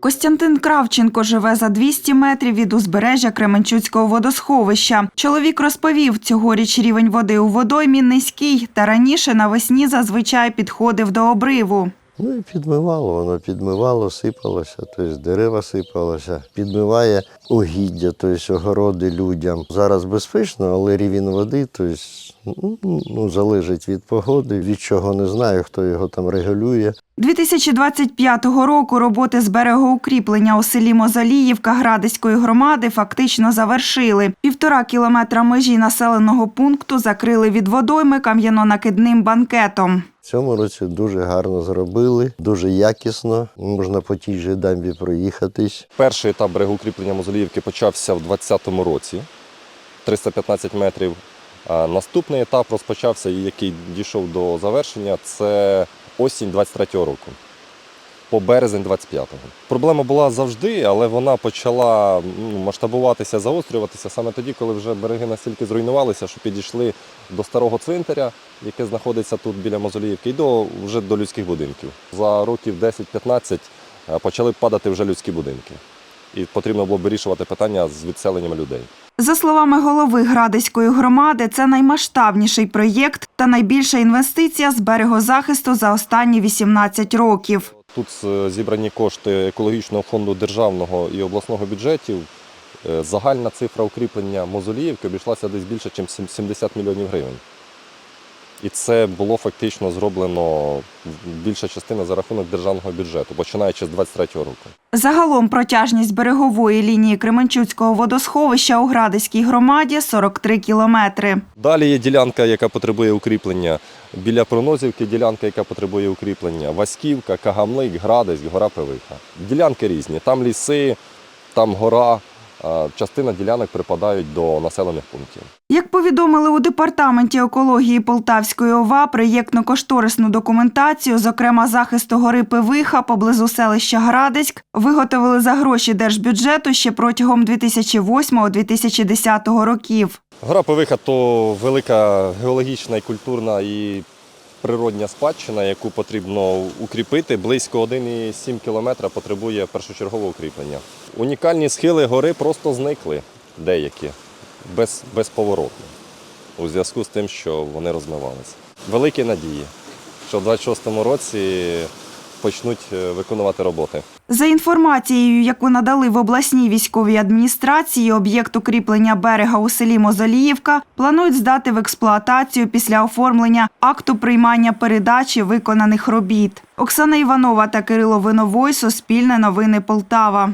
Костянтин Кравченко живе за 200 метрів від узбережжя Кременчуцького водосховища. Чоловік розповів, цьогоріч рівень води у водоймі низький, та раніше навесні зазвичай підходив до обриву. Ну і підмивало, воно підмивало, сипалося, тобто дерева сипалося, підмиває угіддя, тобто огороди людям. Зараз безпечно, але рівень води, тобто, ну, залежить від погоди, від чого не знаю, хто його там регулює. 2025 року роботи з берегоукріплення у селі Мозоліївка Градиської громади фактично завершили. Півтора кілометра межі населеного пункту закрили від водойми кам'яно-накидним банкетом. В цьому році дуже гарно зробили, дуже якісно. Можна по тій же дамбі проїхатись. Перший етап берегоукріплення Мозоліївки почався в 2020 році, 315 метрів. Наступний етап розпочався, який дійшов до завершення, це осінь 23-го року, по березень 25-го. Проблема була завжди, але вона почала ну, масштабуватися, заострюватися саме тоді, коли вже береги настільки зруйнувалися, що підійшли до старого цвинтаря, яке знаходиться тут біля Мозоліївки, і до, вже до людських будинків. За років 10-15 е, почали падати вже людські будинки. І потрібно було вирішувати питання з відселенням людей. За словами голови Градиської громади, це наймасштабніший проєкт та найбільша інвестиція з берегозахисту за останні 18 років. Тут е, зібрані кошти екологічного фонду державного і обласного бюджетів. Е, Загальна цифра укріплення Мозоліївки обійшлася десь більше, ніж 70 мільйонів гривень. І це було фактично зроблено більша частина за рахунок державного бюджету, починаючи з 23-го року. Загалом протяжність берегової лінії Кременчуцького водосховища у Градиській громаді 43 кілометри. Далі є ділянка, яка потребує укріплення. Біля Пронозівки ділянка, яка потребує укріплення. Васьківка, Кагамлик, Градець, гора Пивиха. Ділянки різні. Там ліси, там гора. А Частина ділянок припадають до населених пунктів. Як повідомили у департаменті екології Полтавської ОВА, проєктно-кошторисну документацію, зокрема захисту гори Пивиха поблизу селища Градиськ, виготовили за гроші держбюджету ще протягом 2008-2010 років. Гора Пивиха то велика геологічна і культурна і природня спадщина, яку потрібно укріпити. Близько 1,7 кілометра потребує першочергового укріплення. Унікальні схили гори просто зникли деякі, без, безповоротно, у зв'язку з тим, що вони розмивалися. Великі надії, що в 26-му році почнуть е, виконувати роботи. За інформацією, яку надали в обласній військовій адміністрації, об'єкт укріплення берега у селі Мозоліївка планують здати в експлуатацію після оформлення акту приймання передачі виконаних робіт. Оксана Іванова та Кирило Виновой, Суспільне новини Полтава.